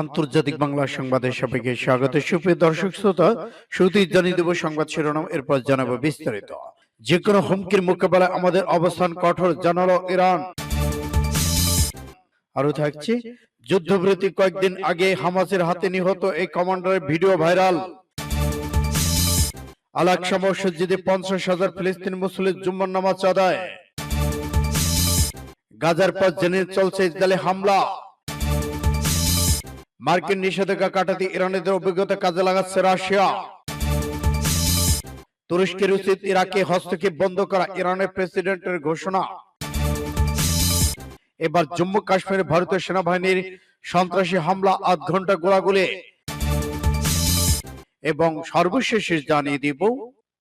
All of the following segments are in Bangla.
আন্তর্জাতিক বাংলা সংবাদে সবাইকে স্বাগত। সুপ্রিয় দর্শক, শ্রোতা শুরুতেই জানিয়ে দেব সংবাদ শিরোনাম, এরপর জানাব বিস্তারিত। যে কোনো হুমকির মোকাবেলায় আমাদের অবস্থান কঠোর, জানালো ইরান। আরও থাকছে, যুদ্ধবিরতি কয়েকদিন আগে হামাসের হাতে নিহত এই কমান্ডারের ভিডিও ভাইরাল। আলাকসা মসজিদে পঞ্চাশ হাজার ফিলিস্তিন মুসলিম জুম্মার নামাজ আদায়। গাজার পর জেনে চলছে ইসরায়েলে হামলা। মার্কিন নিষেধাজ্ঞা কাটাতে ইরানিদের অভিজ্ঞতা কাজে লাগাচ্ছে রাশিয়া। তুরস্কের উচিত ইরাকে হস্তক্ষেপ বন্ধ করা ইরানের প্রেসিডেন্টের ঘোষণা। এবার জম্মু কাশ্মীরে ভারতীয় সেনাবাহিনীর সন্ত্রাসী হামলা আধ ঘণ্টা গোলাগুলি। এবং সর্বশেষ জানিয়ে দিব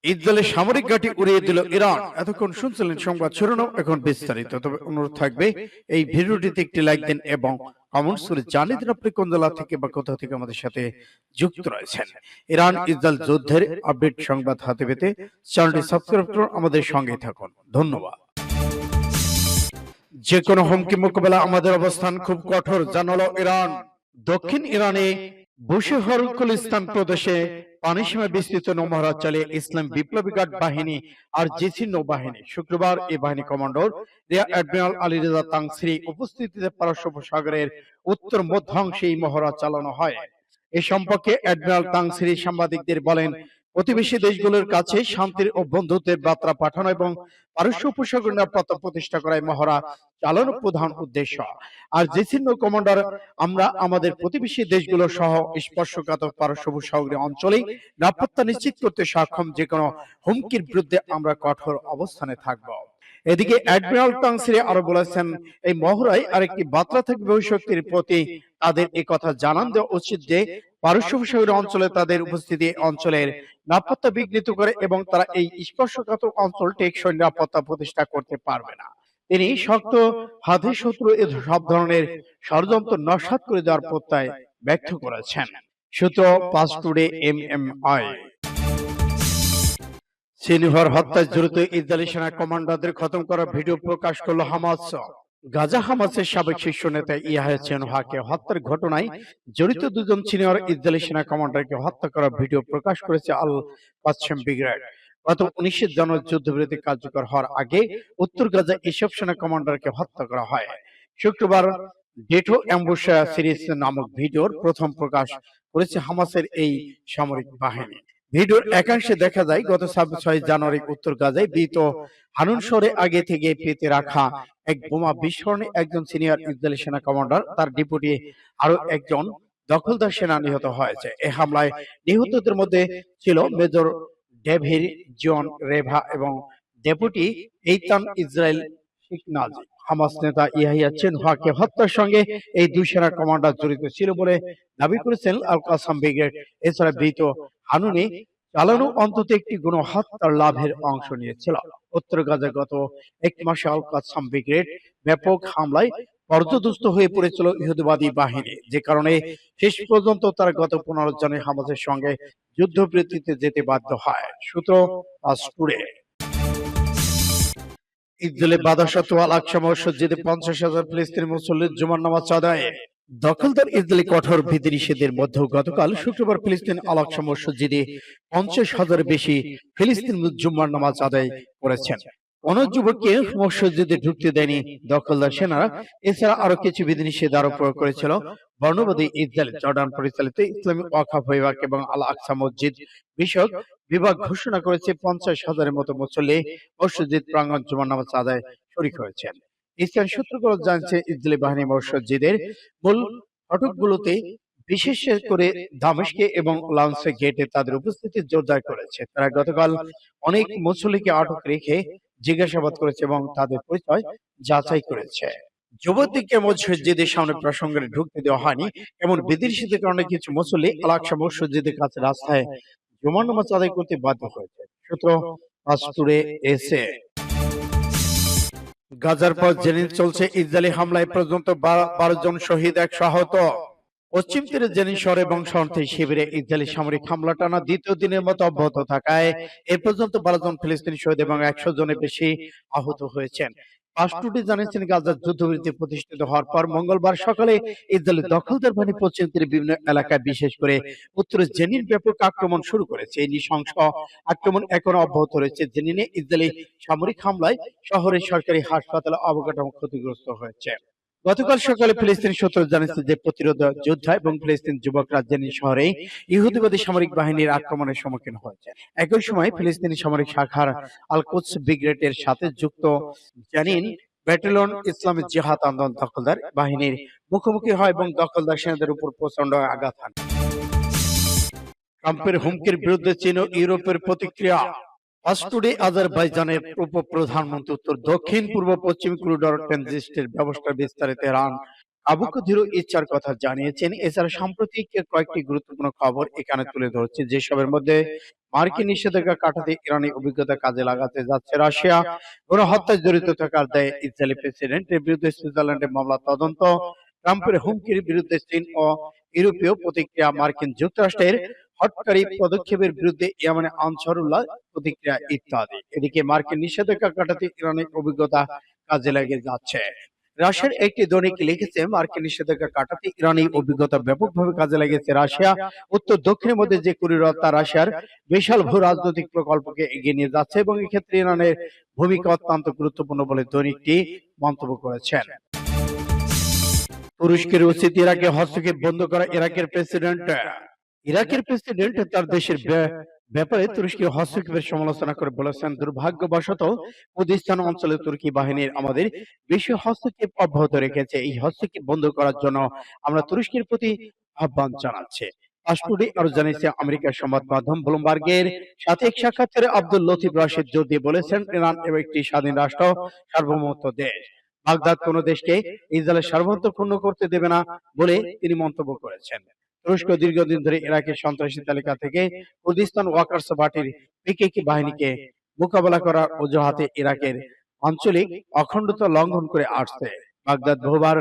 ইসরায়েলের সামরিক ঘাঁটি উড়িয়ে দিল ইরান। এতক্ষণ শুনছিলেন সংবাদ শিরোনাম এখন বিস্তারিত। তবে অনুরোধ থাকবে এই ভিডিওটিতে একটি লাইক দিন এবং কমেন্টস করে জানিয়ে দিন আপনি কোন জেলা থেকে বা কোথা থেকে আমাদের সাথে যুক্ত রয়েছেন। ইরান ইসরায়েল যুদ্ধের আপডেট সংবাদ হাতে পেতে চ্যানেলটি সাবস্ক্রাইব করুন। আমাদের সঙ্গে থাকুন। ধন্যবাদ। যে কোনো হুমকি মোকাবেলা আমাদের অবস্থান খুব কঠোর। জানালো ইরান। দক্ষিণ ইরানে বুশেহরকুলিস্তান প্রদেশে পানিসীমা বিস্তৃত নৌমহারাজ চালিয়ে ইসলাম বিপ্লবী গার্ড বাহিনী আর জেসি নৌবাহিনী শুক্রবার এই বাহিনী commander rear admiral Ali Reza Tangsiri উপস্থিতিতে পারস্য উপসাগরের উত্তর মধ্যাংশে এই মহড়া চালানো হয়। এ সম্পর্কে অ্যাডমিরাল তাংসিরি সাংবাদিকদের বলেন প্রতিবেশী দেশগুলোর কাছে শান্তির ও বন্ধুত্বের বার্তা পাঠানো এবং পারস্য উপসাগর নিরাপত্তা প্রতিষ্ঠা করাই মহড়া চালানোর প্রধান উদ্দেশ্য। আর জেসির নৌ কমান্ডার আমরা আমাদের প্রতিবেশী দেশগুলো সহ স্পর্শকাতর পারস্য উপসাগরীয় অঞ্চলে নিরাপত্তা নিশ্চিত করতে সক্ষম যে কোনো হুমকির বিরুদ্ধে আমরা কঠোর অবস্থানে থাকব। এদিকে অ্যাডমিরাল তাংসিরে আরও বলেছেন এই মহড়ায় আরেকটি বার্তা থাকবে ভবিষ্যতের প্রতি। তাদের কথা জানান দেওয়া উচিত যে পারস্য উপসাগরীয় অঞ্চলে তাদের উপস্থিতি অঞ্চলের নিরাপত্তা বিঘ্নিত করে এবং তারা এই স্পর্শকাতর অঞ্চল টেকসই নিরাপত্তা প্রতিষ্ঠা করতে পারবে না। তিনি শক্ত, হাতে শত্রু এ সব ধরনের ষড়যন্ত্র নস্বাত করে দেওয়ার প্রত্যয় ব্যক্ত করেছেন। সূত্র পাঁচ টুডে এম এম আই সিনিহর হত্যায় জড়িত ইসরায়েলি সেনা কমান্ডারদের খতম করার ভিডিও প্রকাশ করল হামাস। গাজা হামাসের সাবেক শীর্ষ নেতা ইয়াহিয়া চেনহাকে হত্যার ঘটনায় জড়িত দুজন সিনিয়র ইসরায়েলি সেনা কমান্ডারকে হত্যা করার ভিডিও প্রকাশ করেছে আল পাচ্ছেম ব্রিগেড গত উনিশে জানুয়ারি যুদ্ধবিরতি কার্যকর হওয়ার আগে উত্তর গাজা এসব সেনা কমান্ডারকে হত্যা করা হয়। শুক্রবার ডেটো অ্যাম্বুসা সিরিজ নামক ভিডিওর প্রথম প্রকাশ করেছে হামাসের এই সামরিক বাহিনী। ভিডিওর একাংশে দেখা যায় গত ছাব্বিশ জানুয়ারি উত্তর গাজায় বিত হানুন শহরে আগে থেকে পেতে রাখা এক বোমা বিস্ফোরণে একজন সিনিয়র ইসরায়েলি সেনা কমান্ডার তার ডিপুটি আরও একজন দখলদার সেনা নিহত হয়েছে। এ হামলায় নিহতদের মধ্যে ছিল মেজর ডেভির জন রেভা এবং ডেপুটি এইতান ইসরায়েল শিকনাজি হামাস নেতা ইয়াহিয়া চেনহাকে হত্যার সঙ্গে এই দুই সেনা কমান্ডার জড়িত ছিল বলে দাবি করেছেন আল কাসাম ব্রিগেড এছাড়া বৃত হানুনে চালানো অন্তত একটি গণ হত্যার লাভের অংশ নিয়েছিল। উত্তর গাজা গত এক মাসে আল কাসাম ব্রিগেড ব্যাপক হামলায় পর্যদস্ত হয়ে পড়েছিল ইহুদিবাদী বাহিনী। যে কারণে শেষ পর্যন্ত তারা গত পনেরো জনের হামাসের সঙ্গে যুদ্ধবৃত্তিতে যেতে বাধ্য হয়। সূত্র পাসপুরে ইসরায়েলে বাধা সত্ত্বেও আল আকসা মসজিদে পঞ্চাশ হাজার ফিলিস্তিনি মুসল্লির জুমার নামাজ আদায় দখলদার ইসরায়েলি কঠোর বিধি নিষেধের মধ্যেও গতকাল শুক্রবার ফিলিস্তিন আল আকসা মসজিদে পঞ্চাশ হাজারের বেশি ফিলিস্তিন জুম্মার নামাজ আদায় করেছেন। যুবককে মসজিদে ঢুকতে দেয়নি দখলদার সেনারা। এছাড়া আরও কিছু বিধিনিষেধ আরোপ করেছিল। বর্ণবাদী ইসরায়েল জর্ডান পরিচালিত ইসলামিক ওয়াকাফ বিভাগ এবং আল আকসা মসজিদ বিষয়ক বিভাগ ঘোষণা করেছে পঞ্চাশ হাজারের মতো মুসল্লি মসজিদ প্রাঙ্গণ জুমার নামাজ আদায় শরিক হয়েছেন ইসলাম সূত্রগুলো জানছে ইসরায়েলি বাহিনী মসজিদের মূল ফটকগুলোতে বিশেষ করে দামেশকে এবং লাউন্সে গেটে তাদের উপস্থিতি জোরদার করেছে। তারা গতকাল অনেক মুসল্লিকে আটক রেখে জিজ্ঞাসাবাদ করেছে এবং তাদের পরিচয় যাচাই করেছে। যুবতীকে মসজিদের সামনে প্রসঙ্গে ঢুকতে দেওয়া হয়নি। এমন বিদেশিদের কারণে কিছু মুসল্লি আলাকসা মসজিদের কাছে রাস্তায় জমা নামাজ আদায় করতে বাধ্য হয়েছে। সূত্র পাঁচপুরে এসে। গাজার পর জেনিন চলছে ইসরায়েলি হামলায় পর্যন্ত বারো জন শহীদ এক আহত। পশ্চিম তীরে জেনিন শহর এবং শহরতে শিবিরে ইসরায়েলি সামরিক হামলা টানা দ্বিতীয় দিনের মতো অব্যাহত থাকায় এ পর্যন্ত বারো জন ফিলিস্তিনি শহীদ এবং একশো জনের বেশি আহত হয়েছেন। ফার্স্ট জানিয়েছেন গাজার যুদ্ধবিরতি প্রতিষ্ঠিত হওয়ার পর মঙ্গলবার সকালে ইসরায়েলের দখলদার বাহিনী পশ্চিম তীরের বিভিন্ন এলাকায় বিশেষ করে উত্তর জেনিন ব্যাপক আক্রমণ শুরু করেছে। এই নৃশংস আক্রমণ এখনও অব্যাহত রয়েছে। জেনিনে ইসরায়েলি সামরিক হামলায় শহরের সরকারি হাসপাতালে অবকাঠামো ক্ষতিগ্রস্ত হয়েছে। গতকাল সকালে ফিলিস্তিন সূত্র জানিয়েছে যে প্রতিরোধ যোদ্ধা এবং ফিলিস্তিন যুবকরা জেনিন শহরে ইহুদিবাদী সামরিক বাহিনীর আক্রমণের সম্মুখীন হয়েছে। একই সময় ফিলিস্তিনি সামরিক শাখার আলকুৎস ব্রিগেডের সাথে যুক্ত জানিন ব্যাটালিয়ন ইসলামী জিহাদ আন্দোলন দখলদার বাহিনীর মুখোমুখি হয় এবং দখলদার সেনাদের উপর প্রচণ্ড আঘাত হান। ট্রাম্পের হুমকির বিরুদ্ধে চীন ও ইউরোপের প্রতিক্রিয়া অস্টুডে আজারবাইজানের উপ প্রধানমন্ত্রী উত্তর দক্ষিণ পূর্ব পশ্চিম করিডোর ট্রানজিস্টের ব্যবস্থা বিস্তারে তেহরান আবুক ইচ্ছার কথা জানিয়েছেন এছাড়া সাম্প্রতিক কয়েকটি গুরুত্বপূর্ণ খবর এখানে তুলে ধরছে যেসবের মধ্যে মার্কিন নিষেধাজ্ঞা কাটাতে ইরানি অভিজ্ঞতা কাজে লাগাতে যাচ্ছে রাশিয়া গণহত্যায় জড়িত থাকার দায়ে ইসরায়েলি প্রেসিডেন্টের বিরুদ্ধে সুইজারল্যান্ডের মামলা তদন্ত ট্রাম্পের হুমকির বিরুদ্ধে চীন ও ইউরোপীয় প্রতিক্রিয়া মার্কিন যুক্তরাষ্ট্রের হটকারী পদক্ষেপের বিরুদ্ধে ইয়ামানে আনসারুল্লাহ প্রতিক্রিয়া ইত্যাদি। এদিকে মার্কিন নিষেধাজ্ঞা কাটাতে ইরানের অভিজ্ঞতা কাজে লেগে যাচ্ছে। রাশিয়ার একটি দৈনিক লিখেছে মার্কিন নিষেধাজ্ঞা কাটাতে ইরানি অভিজ্ঞতা ব্যাপকভাবে কাজে লেগেছে রাশিয়া। উত্তর দক্ষিণের মধ্যে যে করিডর তা রাশিয়ার বিশাল ভূ রাজনৈতিক প্রকল্পকে এগিয়ে নিয়ে যাচ্ছে এবং এক্ষেত্রে ইরানের ভূমিকা অত্যন্ত গুরুত্বপূর্ণ বলে দৈনিকটি মন্তব্য করেছেন। তুরস্কের উচিত ইরাকে হস্তক্ষেপ বন্ধ করা ইরাকের প্রেসিডেন্ট ইরাকের প্রেসিডেন্ট তার দেশের ব্যাপারে তুরস্কের হস্তক্ষেপের সমালোচনা করে বলেছেন দুর্ভাগ্যবশত কুর্দিস্তান অঞ্চলে তুর্কি বাহিনীর আমাদের বেশি হস্তক্ষেপ অব্যাহত রেখেছে। এই হস্তক্ষেপ বন্ধ করার জন্য আমরা তুরস্কের প্রতি আহ্বান জানাচ্ছি। আরও জানিয়েছে আমেরিকার সংবাদ মাধ্যম ব্লুমবার্গের সাথে এক সাক্ষাৎকারে আব্দুল লতিফ রাশিদ জোর দিয়ে বলেছেন ইরান একটি স্বাধীন রাষ্ট্র সার্বভৌমত্ব দেশ। বাগদাদ কোন দেশকে ইসরায়েলের সার্বভৌমত্ব ক্ষুণ্ণ করতে দেবে না বলে তিনি মন্তব্য করেছেন তুরস্ক দীর্ঘদিন ধরে ইরাকের সন্ত্রাসী তালিকা থেকে কুর্দিস্তান ওয়াকার্স পার্টির পিকেকে বাহিনীকে মোকাবেলা করার অজুহাতে ইরাকের আঞ্চলিক অখণ্ডতা লঙ্ঘন করে আসছে। বাগদাদ বহুবার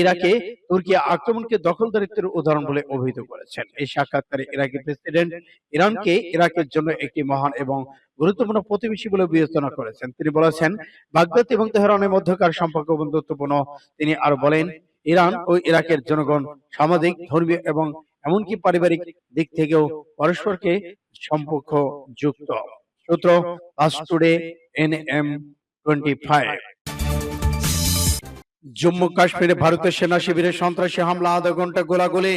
ইরাকে তুর্কি আক্রমণকে দখলদারিত্বের উদাহরণ বলে অভিহিত করেছেন। এই সাক্ষাৎকারে ইরাকি প্রেসিডেন্ট ইরানকে ইরাকের জন্য একটি মহান এবং গুরুত্বপূর্ণ প্রতিবেশী বলে বিবেচনা করেছেন। তিনি বলেছেন, বাগদাদ এবং তেহরানের মধ্যকার সম্পর্ক বন্ধুত্বপূর্ণ। তিনি আরও বলেন ইরান ও ইরাকের জনগণ সামাজিক ধর্মীয় এবং এমনকি পারিবারিক দিক থেকেও পরস্পরকে সম্পর্ক যুক্ত। সূত্র today N M twenty five Jammu কাশ্মীরে ভারতের সেনা শিবিরে সন্ত্রাসী হামলা আধা ঘণ্টা গোলাগুলি।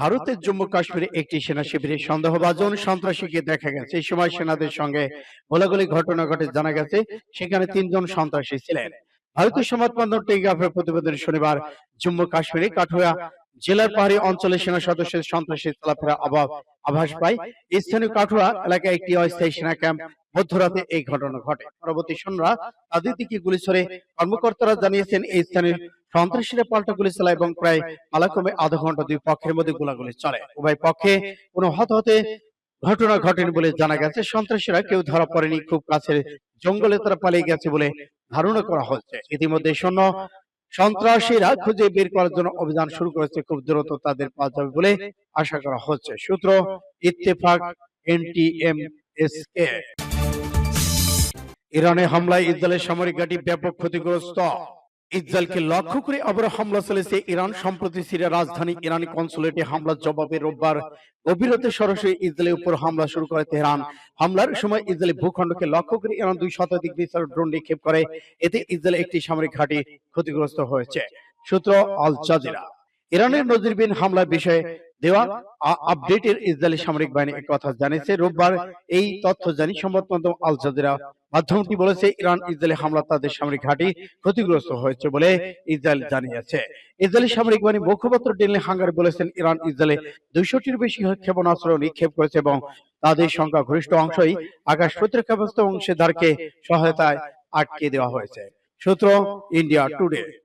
ভারতের জম্মু কাশ্মীরে একটি সেনা শিবিরে সন্দেহভাজন সন্ত্রাসীকে দেখা গেছে। এই সময় সেনাদের সঙ্গে গোলাগুলি ঘটনা ঘটে জানা গেছে সেখানে তিনজন সন্ত্রাসী ছিলেন। ভারতীয় সংবাদ মাধ্যম টেলিগ্রাফের প্রতিবেদন শনিবার জম্মু কাশ্মীরে কাঠুয়া জেলার পাহাড়ি অঞ্চলে সেনা সদস্যের সন্ত্রাসী চলাফেরা অভাব আভাস পায়। স্থানীয় কাঠুয়া এলাকায় একটি অস্থায়ী সেনা ক্যাম্প মধ্যরাতে এই ঘটনা ঘটে। পরবর্তী সন্ধ্যা তাদের দিকে গুলি ছড়ে কর্মকর্তারা জানিয়েছেন, এই স্থানীয় সন্ত্রাসীরা পাল্টা গুলি চালায় এবং প্রায় পালাক্রমে আধা ঘণ্টা দুই পক্ষের মধ্যে গোলাগুলি চলে। উভয় পক্ষে কোনো হতাহতে ঘটনা ঘটেনি বলে জানা গেছে। সন্ত্রাসীরা কেউ ধরা পড়েনি, খুব কাছের জঙ্গলে তারা পালিয়ে গেছে বলে ধারণা করা হচ্ছে। ইতিমধ্যে সৈন্য সন্ত্রাসীরা খুঁজে বের করার জন্য অভিযান শুরু করেছে। খুব দ্রুত তাদের পাওয়া যাবে বলে আশা করা হচ্ছে। সূত্র ইত্তেফাক এনটিএম এসকে ইরানে হামলায় ইসরায়েলের সামরিক ঘাঁটি ব্যাপক ক্ষতিগ্রস্ত। ইসরায়েলকে লক্ষ্য করে আবার হামলা চলেছে ইরান। সম্প্রতি সিরিয়ার রাজধানী ইরানি কনসুলেটে হামলার জবাবে রোববার গভীরতে সরাসরি ইসরায়েলের উপর হামলা শুরু করে তেহরান। হামলার সময় ইসরায়েলি ভূখণ্ডকে লক্ষ্য করে ইরান দুই শতাধিক মিসাইল ড্রোন নিক্ষেপ করে। এতে ইসরায়েল একটি সামরিক ঘাঁটি ক্ষতিগ্রস্ত হয়েছে। সূত্র আল জাজিরা। ইরানের নজিরবিহীন হামলার বিষয়ে দেওয়া আপডেটের ইসরায়েলি সামরিক বাহিনী কথা জানিয়েছে, রোববার এই তথ্য জানি সংবাদ মাধ্যম আল জাজিরা মাধ্যমটি বলেছে, ইরান ইসরায়েলি হামলা তাদের সামরিক ঘাঁটি ক্ষতিগ্রস্ত হয়েছে বলে ইসরায়েল জানিয়েছে। ইসরায়েলি সামরিক বাহিনী মুখপাত্র ডেনলি হাঙ্গারি বলেছেন, ইরান ইসরায়েলে দুইশোটির বেশি ক্ষেপণাস্ত্র নিক্ষেপ করেছে এবং তাদের সংখ্যা গরিষ্ঠ অংশই আকাশ প্রতিরক্ষা ব্যবস্থা অংশীদারকে সহায়তায় আটকে দেওয়া হয়েছে। সূত্র ইন্ডিয়া টুডে।